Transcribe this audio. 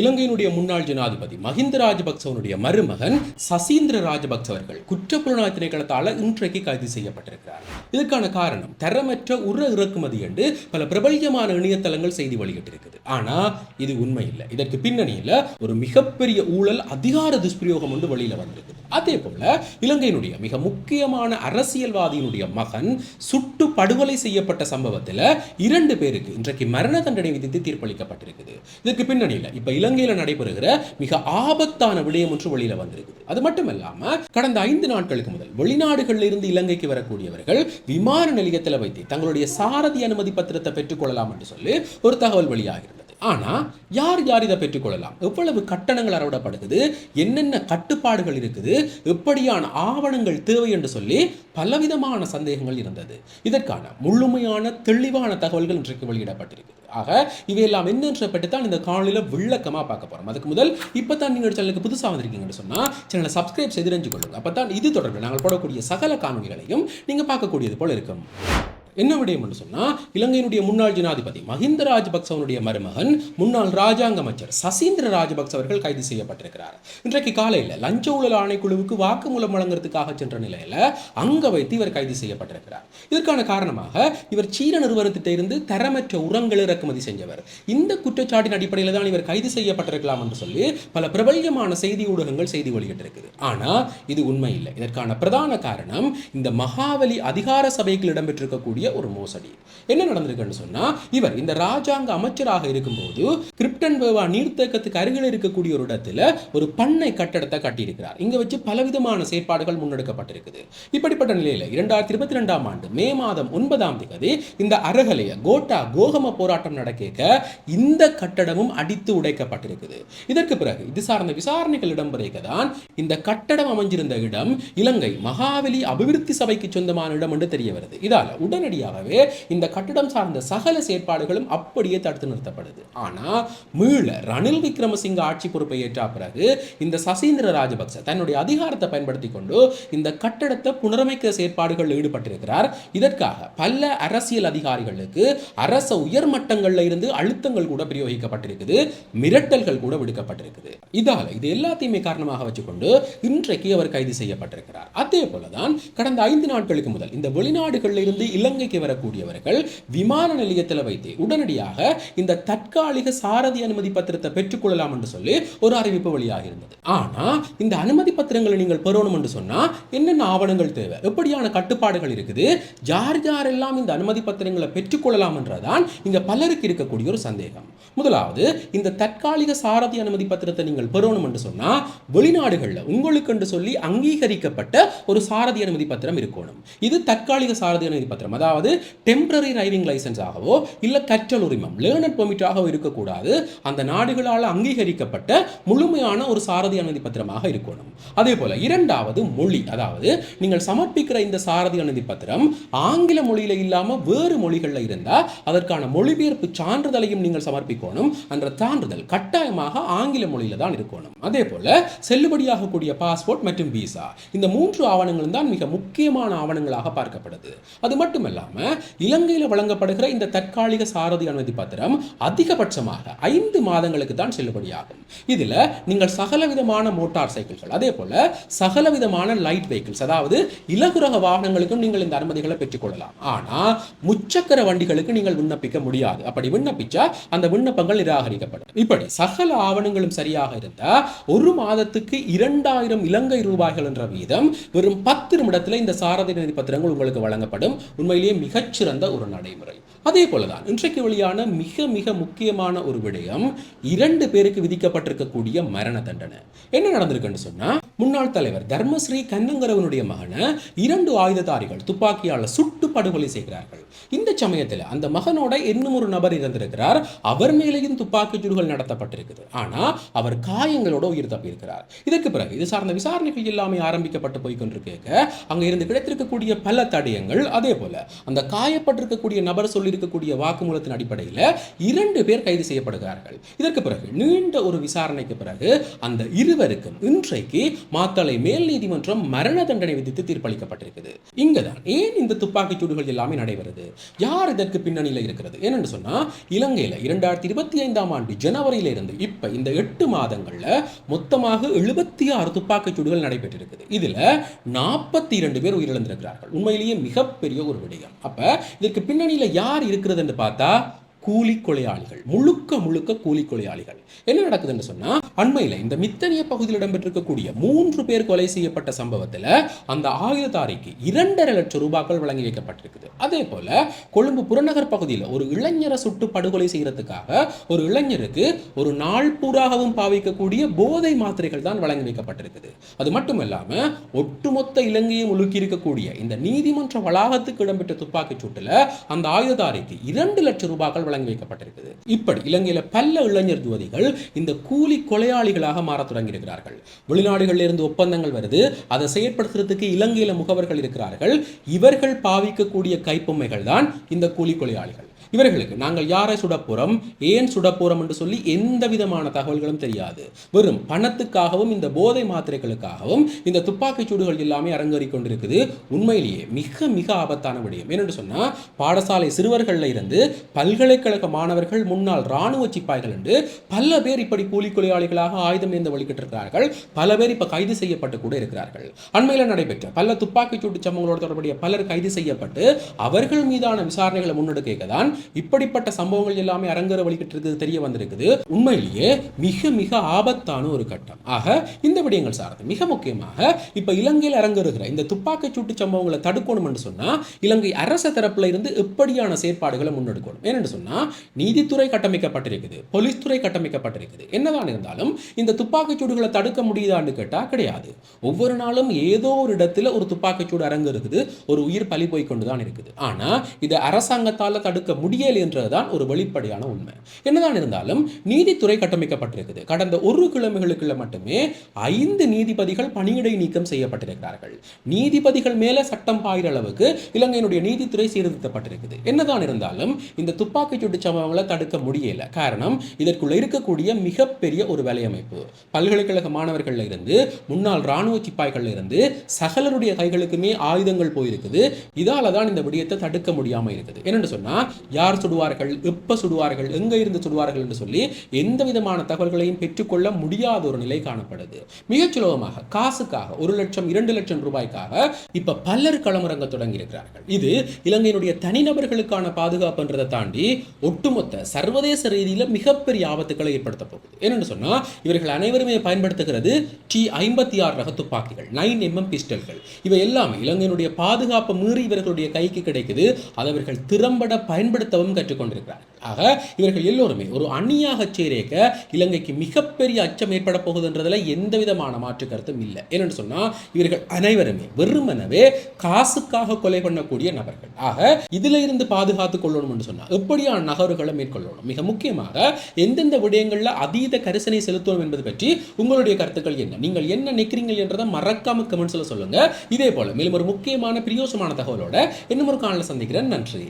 இலங்கையினுடைய முன்னாள் ஜனாதிபதி மஹிந்த ராஜபக்சவனுடைய மருமகன் சசீந்திர ராஜபக்ச அவர்கள் குற்றப்புலனாய்வு திணைக்களத்தால் இன்றைக்கு கைது செய்யப்பட்டிருக்கிறார். இதற்கான காரணம் தரமற்ற உர இறக்குமதி என்று பல பிரபல்யமான இணையதளங்கள் செய்தி வெளியிட்டிருக்குது. ஆனா இது உண்மை இல்லை இதற்கு பின்னணியில் ஒரு மிகப்பெரிய ஊழல் அதிகார துஷ்பிரயோகம் ஒன்று வெளியில வந்திருக்குது. அதே போல இலங்கையினுடைய மிக முக்கியமான அரசியல்வாதியினுடைய மகன் சுட்டு படுகொலை செய்யப்பட்ட சம்பவத்தில் இரண்டு பேருக்கு இன்றைக்கு மரண தண்டனை விதித்து தீர்ப்பளிக்கப்பட்டிருக்குது. இதற்கு பின்னணியில் இப்ப இலங்கையில் நடைபெறுகிற மிக ஆபத்தான விடயம் ஒன்று வெளியில வந்திருக்குது. அது மட்டும் இல்லாமல் கடந்த ஐந்து நாட்களுக்கு முதல் வெளிநாடுகளில் இருந்து இலங்கைக்கு வரக்கூடியவர்கள் விமான நிலையத்தில் வைத்து தங்களுடைய சாரதி அனுமதி பத்திரத்தை பெற்றுக்கொள்ளலாம் என்று சொல்லி ஒரு தகவல் வெளியாகிறது. ஆனால் யார் யார் இதை பெற்றுக்கொள்ளலாம்? எவ்வளவு கட்டணங்கள் அறவிடப்படுகிறது? என்னென்ன கட்டுப்பாடுகள் இருக்குது? எப்படியான ஆவணங்கள் தேவை என்று சொல்லி பலவிதமான சந்தேகங்கள் இருந்தது. இதற்கான முழுமையான தெளிவான தகவல்கள் இன்றைக்கு வெளியிடப்பட்டிருக்குது ஆக இவையெல்லாம் என்னென்ற பற்றி தான் இந்த காணொலியில் விளக்கமாக பார்க்க போகிறோம் அதுக்கு முதல் இப்போ தான் நீங்கள் சேனலுக்கு புதுசாக வந்திருக்கீங்கன்னு சொன்னால் சேனலை சப்ஸ்கிரைப் செய்து தெரிஞ்சு கொள்ளுங்க அப்போ தான் இது தொடர்பில் நாங்கள் போடக்கூடிய சகல காணொலிகளையும் நீங்கள் பார்க்கக்கூடியது போல இருக்கும். என்ன விடயம் என்று சொன்னால் இலங்கையினுடைய முன்னாள் ஜனாதிபதி மஹிந்த ராஜபக்சவனுடைய மருமகன் முன்னாள் ராஜாங்க அமைச்சர் சசீந்திர ராஜபக்ச அவர்கள் கைது செய்யப்பட்டிருக்கிறார். இன்றைக்கு காலையில் லஞ்ச ஊழல் ஆணைக்குழுவுக்கு வாக்குமூலம் வழங்குறதுக்காக சென்ற நிலையில் அங்க வைத்து இவர் கைது செய்யப்பட்டிருக்கிறார். இதற்கான காரணமாக இவர் சீன நிறுவனத்திட்ட இருந்து தரமற்ற உரங்களை இறக்குமதி செஞ்சவர். இந்த குற்றச்சாட்டின் அடிப்படையில் தான் இவர் கைது செய்யப்பட்டிருக்கலாம் என்று சொல்லி பல பிரபல்யமான செய்தி ஊடகங்கள் செய்தி வெளியிட்டிருக்குது. ஆனா இது உண்மை இல்லை. இதற்கான பிரதான காரணம் இந்த மகாவலி அதிகார சபைக்கு இடம்பெற்றிருக்கக்கூடிய ஒரு மோசடி. என்ன நடந்திருக்குன்னு சொன்னா இவர் இந்த ராஜாங்க அமைச்சராக இருக்கும்போது கிரிப்டன் வேவா நீர்த்தேக்கத்துக்கு அருகில் இருக்கக்கூடிய ஒரு இடத்துல ஒரு பண்ணை கட்டடத்தை கட்டியிருக்கிறார். இங்க வச்சு பலவிதமான செயற்பாடுகள் முன்னெடுக்கப்பட்டிருக்குது. இப்படிப்பட்ட நிலையில இரண்டாயிரத்தி இருபத்தி ரெண்டாம் ஆண்டு மே மாதம் ஒன்பதாம் தேதி இந்த அரகலைய கோட்டா கோகம போராட்டம் நடக்க இந்த கட்டடமும் அடித்து உடைக்கப்பட்டிருக்குது. இதற்கு பிறகு இது சார்ந்த விசாரணைகள் இடம்பெறக்க தான் இந்த கட்டடம் அமைஞ்சிருந்த இடம் இலங்கை மகாவலி அபிவிருத்தி சபைக்கு சொந்தமான இடம் என்று தெரிய வருது. இதால உடனே உடனடியாகவே இந்த கட்டடம் சார்ந்த சகல செயற்பாடுகளும் அப்படியே தடுத்து நிறுத்தப்படுது. ஆனால் மீள ரணில் விக்ரமசிங்க ஆட்சி பொறுப்பை ஏற்ற பிறகு இந்த சசீந்திர ராஜபக்ச தன்னுடைய அதிகாரத்தை பயன்படுத்தி கொண்டு இந்த கட்டடத்தை புனரமைக்க செயற்பாடுகளில் ஈடுபட்டிருக்கிறார். இதற்காக பல அரசியல் அதிகாரிகளுக்கு அரச உயர்மட்டங்கள்ல இருந்து அழுத்தங்கள் கூட பிரயோகிக்கப்பட்டிருக்குது. மிரட்டல்கள் கூட விடுக்கப்பட்டிருக்குது. இதால் இது எல்லாத்தையுமே காரணமாக வச்சுக்கொண்டு இன்றைக்கு அவர் கைது செய்யப்பட்டிருக்கிறார். அதே போலதான் கடந்த ஐந்து நாட்களுக்கு முதல் இந்த வெளிநாடுகளில் இருந்து இலங்கை இலங்கைக்கு வரக்கூடியவர்கள் விமான நிலையத்தில் வைத்து உடனடியாக இந்த தற்காலிக சாரதி அனுமதி பத்திரத்தை பெற்றுக்கொள்ளலாம் என்று சொல்லி ஒரு அறிவிப்பு வெளியாக இருந்தது. ஆனால் இந்த அனுமதி பத்திரங்களை நீங்கள் பெறணும் என்று சொன்னால் என்னென்ன ஆவணங்கள் தேவை? எப்படியான கட்டுப்பாடுகள் இருக்குது? யார் யாரெல்லாம் இந்த அனுமதி பத்திரங்களை பெற்றுக்கொள்ளலாம் என்றதான் இங்கே பலருக்கு இருக்கக்கூடிய ஒரு சந்தேகம். முதலாவது இந்த தற்காலிக சாரதி அனுமதி பத்திரத்தை நீங்கள் பெறணும் என்று சொன்னால் வெளிநாடுகளில் உங்களுக்கு என்று சொல்லி அங்கீகரிக்கப்பட்ட ஒரு சாரதி அனுமதி பத்திரம் இருக்கணும். இது தற்காலிக சாரதி அனுமதி பத்திரம்? அதாவது டெம்பரரி டிரைவிங் லைசன்ஸ் ஆகவோ இல்ல கற்றல் உரிமம் லேர்னர் பெர்மிட்டாகவோ இருக்கக்கூடாது. அந்த நாடுகளால் அங்கீகரிக்கப்பட்ட முழுமையான ஒரு சாரதி அனுமதி பத்திரமாக இருக்கணும். அதே போல இரண்டாவது மொழி அதாவது நீங்கள் சமர்ப்பிக்கிற இந்த சாரதி அனுமதி பத்திரம் ஆங்கில மொழியில் இல்லாம வேறு மொழிகளில் இருந்தால் அதற்கான மொழிபெயர்ப்பு சான்றிதழையும் நீங்கள் சமர்ப்பிக்கணும். அந்த சான்றிதழ் கட்டாயமாக ஆங்கில மொழியில தான் இருக்கணும். அதே போல செல்லுபடியாகக்கூடிய பாஸ்போர்ட் மற்றும் விசா இந்த மூன்று ஆவணங்களும் தான் மிக முக்கியமான ஆவணங்களாக பார்க்கப்படுது. அது மட்டுமல்ல இல்லாமல் இலங்கையில் வழங்கப்படுகிற இந்த தற்காலிக சாரதி அனுமதி பத்திரம் அதிகபட்சமாக ஐந்து மாதங்களுக்கு தான் செல்லுபடியாகும். இதில் நீங்கள் சகல விதமான மோட்டார் சைக்கிள்கள் அதே போல சகல விதமான லைட் வெஹிக்கிள்ஸ் அதாவது இலகுரக வாகனங்களுக்கும் நீங்கள் இந்த அனுமதிகளை பெற்றுக்கொள்ளலாம் ஆனால் முச்சக்கர வண்டிகளுக்கு நீங்கள் விண்ணப்பிக்க முடியாது. அப்படி விண்ணப்பிச்சா அந்த விண்ணப்பங்கள் நிராகரிக்கப்படும். இப்படி சகல ஆவணங்களும் சரியாக இருந்தால் ஒரு மாதத்துக்கு இரண்டாயிரம் இலங்கை ரூபாய்கள் என்ற வீதம் வெறும் பத்து நிமிடத்தில் இந்த சாரதி நிதி பத்திரங்கள் உங்களுக்கு வழங்கப்படும். உண்மையிலேயே மிகச்சிறந்த ஒரு நடைமுறை. அதே போலதான் இன்றைக்கு வெளியான மிக மிக முக்கியமான ஒரு விடயம் இரண்டு பேருக்கு விதிக்கப்பட்டிருக்கக்கூடிய மரண தண்டனை. என்ன நடந்திருக்குன்னு சொன்னா முன்னாள் தலைவர் தர்மஸ்ரீ கண்ணங்கரவனுடைய மகனை இரண்டு ஆயுததாரிகள் துப்பாக்கியால் சுட்டு படுகொலை செய்கிறார்கள். இந்த சமயத்தில் அந்த மகனோட இன்னும் ஒரு நபர் இறந்திருக்கிறார். அவர் மேலேயும் துப்பாக்கி சூடுகள் நடத்தப்பட்டிருக்குது. ஆனா அவர் காயங்களோட உயிர் தப்பியிருக்கிறார். இதற்கு பிறகு இது சார்ந்த விசாரணைகள் எல்லாமே ஆரம்பிக்கப்பட்டு போய் கொண்டிருக்க அங்க இருந்து கிடைத்திருக்கக்கூடிய பல தடயங்கள் அதே போல அந்த காயப்பட்டிருக்கக்கூடிய நபர் சொல்லியிருக்கக்கூடிய வாக்குமூலத்தின் அடிப்படையில் இரண்டு பேர் கைது செய்யப்படுகிறார்கள். இதற்கு பிறகு நீண்ட ஒரு விசாரணைக்கு பிறகு அந்த இருவருக்கும் இன்றைக்கு மாத்தளை மேல் நீதிமன்றம் மரண தண்டனை விதித்து தீர்ப்பளிக்கப்பட்டிருக்குது. இங்கதான் ஏன் இந்த துப்பாக்கிச் சூடுகள் எல்லாமே நடைபெறுது? யார் இதற்கு பின்னணியில் இருக்கிறது? ஏனென்று சொன்னா இலங்கையில இரண்டாயிரத்தி இருபத்தி ஐந்தாம் ஆண்டு ஜனவரியில இருந்து இப்ப இந்த எட்டு மாதங்கள்ல மொத்தமாக எழுபத்தி ஆறு துப்பாக்கிச் சூடுகள் நடைபெற்றிருக்குது. இதுல நாற்பத்தி இரண்டு பேர் உயிரிழந்திருக்கிறார்கள். உண்மையிலேயே மிகப்பெரிய ஒரு விடயம். அப்ப இதற்கு பின்னணியில் யார் இருக்கிறது என்று பார்த்தா கூலி கொலையாளிகள் முழுக்க முழுக்க கூலி கொலையாளிகள். என்ன நடக்குதுன்னு சொன்னா அண்மையில இந்த மித்தனிய பகுதியில் இடம்பெற்றிருக்கக்கூடிய மூன்று பேர் கொலை செய்யப்பட்ட சம்பவத்தில் அந்த ஆயுததாரிக்கு இரண்டரை லட்சம் ரூபாய்கள் வழங்கி வைக்கப்பட்டிருக்குது. அதே போல கொழும்பு புறநகர் பகுதியில் ஒரு இளைஞரை சுட்டு படுகொலை செய்யறதுக்காக ஒரு இளைஞருக்கு ஒரு நாள் பூராகவும் பாவிக்கக்கூடிய போதை மாத்திரைகள் தான் வழங்கி வைக்கப்பட்டிருக்குது. அது மட்டும் இல்லாம ஒட்டுமொத்த இலங்கையும் உலுக்கி இருக்கக்கூடிய இந்த நீதிமன்ற வளாகத்துக்கு இடம்பெற்ற துப்பாக்கிச் சூட்டில் அந்த ஆயுததாரிக்கு இரண்டு லட்சம் ரூபாய்கள் வழங்கி வைக்கப்பட்டிருக்குது. இப்படி இலங்கையில் பல இளைஞர் துவதிகள் இந்த கூலி கொலை கொலையாளிகளாக மாறத் தொடங்கியிருக்கிறார்கள். வெளிநாடுகளில் இருந்து ஒப்பந்தங்கள் வருது. அதை செயற்படுத்துறதுக்கு இலங்கையில் முகவர்கள் இருக்கிறார்கள். இவர்கள் பாவிக்கக்கூடிய கைப்பொம்மைகள் தான் இந்த கூலி கொலையாளிகள். இவர்களுக்கு நாங்கள் யாரை சுடப்புறம்? ஏன் சுடப்புறம் என்று சொல்லி எந்த விதமான தகவல்களும் தெரியாது. வெறும் பணத்துக்காகவும் இந்த போதை மாத்திரைகளுக்காகவும் இந்த துப்பாக்கிச் சூடுகள் எல்லாமே அரங்கேறி கொண்டிருக்குது. உண்மையிலேயே மிக மிக ஆபத்தான விடயம். ஏனென்று சொன்னால் பாடசாலை சிறுவர்களில் இருந்து பல்கலைக்கழக மாணவர்கள் முன்னாள் இராணுவ சிப்பாய்கள் என்று பல பேர் இப்படி கூலி கொலையாளிகளாக ஆயுதம் ஏந்த வழிகிட்டிருக்கிறார்கள் பல பேர் இப்போ கைது செய்யப்பட்டு கூட இருக்கிறார்கள். அண்மையில் நடைபெற்ற பல துப்பாக்கிச் சூட்டு சம்பவங்களோடு தொடர்புடைய பலர் கைது செய்யப்பட்டு அவர்கள் மீதான விசாரணைகளை முன்னெடுக்க தான் இப்படிப்பட்ட சம்பவங்கள் எல்லாமே அரங்கர வழிகிட்டு தெரிய வந்திருக்குது. உண்மையிலேயே மிக மிக ஆபத்தான ஒரு கட்டம். ஆக இந்த விடயங்கள் சார்ந்து மிக முக்கியமாக இப்ப இலங்கையில் அரங்கருகிற இந்த துப்பாக்கி சூட்டு சம்பவங்களை தடுக்கணும் என்று சொன்னா இலங்கை அரச தரப்புல இருந்து எப்படியான செயற்பாடுகளை முன்னெடுக்கணும்? ஏனென்று சொன்னா நீதித்துறை கட்டமைக்கப்பட்டிருக்குது போலீஸ் துறை கட்டமைக்கப்பட்டிருக்குது. என்னதான் இருந்தாலும் இந்த துப்பாக்கிச் சூடுகளை தடுக்க முடியுதான்னு கேட்டா கிடையாது. ஒவ்வொரு நாளும் ஏதோ ஒரு இடத்துல ஒரு துப்பாக்கிச் சூடு இருக்குது ஒரு உயிர் பலி போய் கொண்டுதான் இருக்குது. ஆனா இதை அரசாங்கத்தால தடுக்க முடியல என்றதுதான் ஒரு வெளிப்படையான உண்மை. என்னதான் இருந்தாலும் நீதித்துறை கட்டமைக்கப்பட்டிருக்குது. கடந்த ஒரு கிழமைகளுக்குள்ள மட்டுமே ஐந்து நீதிபதிகள் பணியிடை நீக்கம் செய்யப்பட்டிருக்கிறார்கள். நீதிபதிகள் மேலே சட்டம் பாயிற அளவுக்கு இலங்கையினுடைய நீதித்துறை சீர்திருத்தப்பட்டிருக்குது. என்னதான் இருந்தாலும் இந்த துப்பாக்கிச் சூட்டு சம்பவங்களை தடுக்க முடியல. காரணம் இதற்குள்ள இருக்கக்கூடிய மிகப்பெரிய ஒரு வேலையமைப்பு. பல்கலைக்கழக மாணவர்கள் இருந்து முன்னாள் ராணுவ சிப்பாய்கள் இருந்து சகலருடைய கைகளுக்குமே ஆயுதங்கள் போயிருக்குது. இதால தான் இந்த விடயத்தை தடுக்க முடியாமல் இருக்குது. என்னென்னு சொன்னால் யார் சுடுவார்கள் எப்போ சுடுவார்கள் எங்க இருந்து சுடுவார்கள் என்று சொல்லி எந்த விதமான தகவல்களையும் பெற்றுக்கொள்ள முடியாத ஒரு நிலை காணப்படுது. மிகச் சுலபமாக காசுக்காக ஒரு லட்சம் இரண்டு லட்சம் ரூபாய்க்காக இப்போ பலர் களமிறங்க தொடங்கி இருக்கிறார்கள் இது இலங்கையினுடைய தனிநபர்களுக்கான பாதுகாப்புன்றதை தாண்டி ஒட்டுமொத்த சர்வதேச ரீதியில மிகப்பெரிய ஆபத்துக்களை ஏற்படுத்த போகுது. என்னன்னு சொன்னா இவர்கள் அனைவருமே பயன்படுத்துகிறது டி ஐம்பத்தி ஆறு ரக துப்பாக்கிகள் நைன் எம்எம் பிஸ்டல்கள் இவை எல்லாமே இலங்கையினுடைய பாதுகாப்பு மீறி இவர்களுடைய கைக்கு கிடைக்குது. அதை அவர்கள் திறம்பட பயன்படுத்த பயன்படுத்தவும் கற்றுக்கொண்டிருக்கிறார். ஆக இவர்கள் எல்லோருமே ஒரு அணியாக சேரேக்க இலங்கைக்கு மிகப்பெரிய அச்சம் ஏற்பட போகுதுன்றதுல எந்த விதமான மாற்று கருத்தும் இல்லை. என்னன்னு சொன்னால் இவர்கள் அனைவருமே வெறுமனவே காசுக்காக கொலை பண்ணக்கூடிய நபர்கள். ஆக இதுல இருந்து பாதுகாத்துக் கொள்ளணும் சொன்னால் எப்படியான நகர்வுகளை மேற்கொள்ளணும்? மிக முக்கியமாக எந்தெந்த விடயங்களில் அதீத கரிசனை செலுத்தணும் என்பது பற்றி உங்களுடைய கருத்துக்கள் என்ன? நீங்கள் என்ன நினைக்கிறீங்க என்றதை மறக்காம கமெண்ட்ஸில் சொல்லுங்க. இதே போல மேலும் ஒரு முக்கியமான பிரியோசமான தகவலோட இன்னும் ஒரு காலில் சந்திக்கிறேன். நன்றி.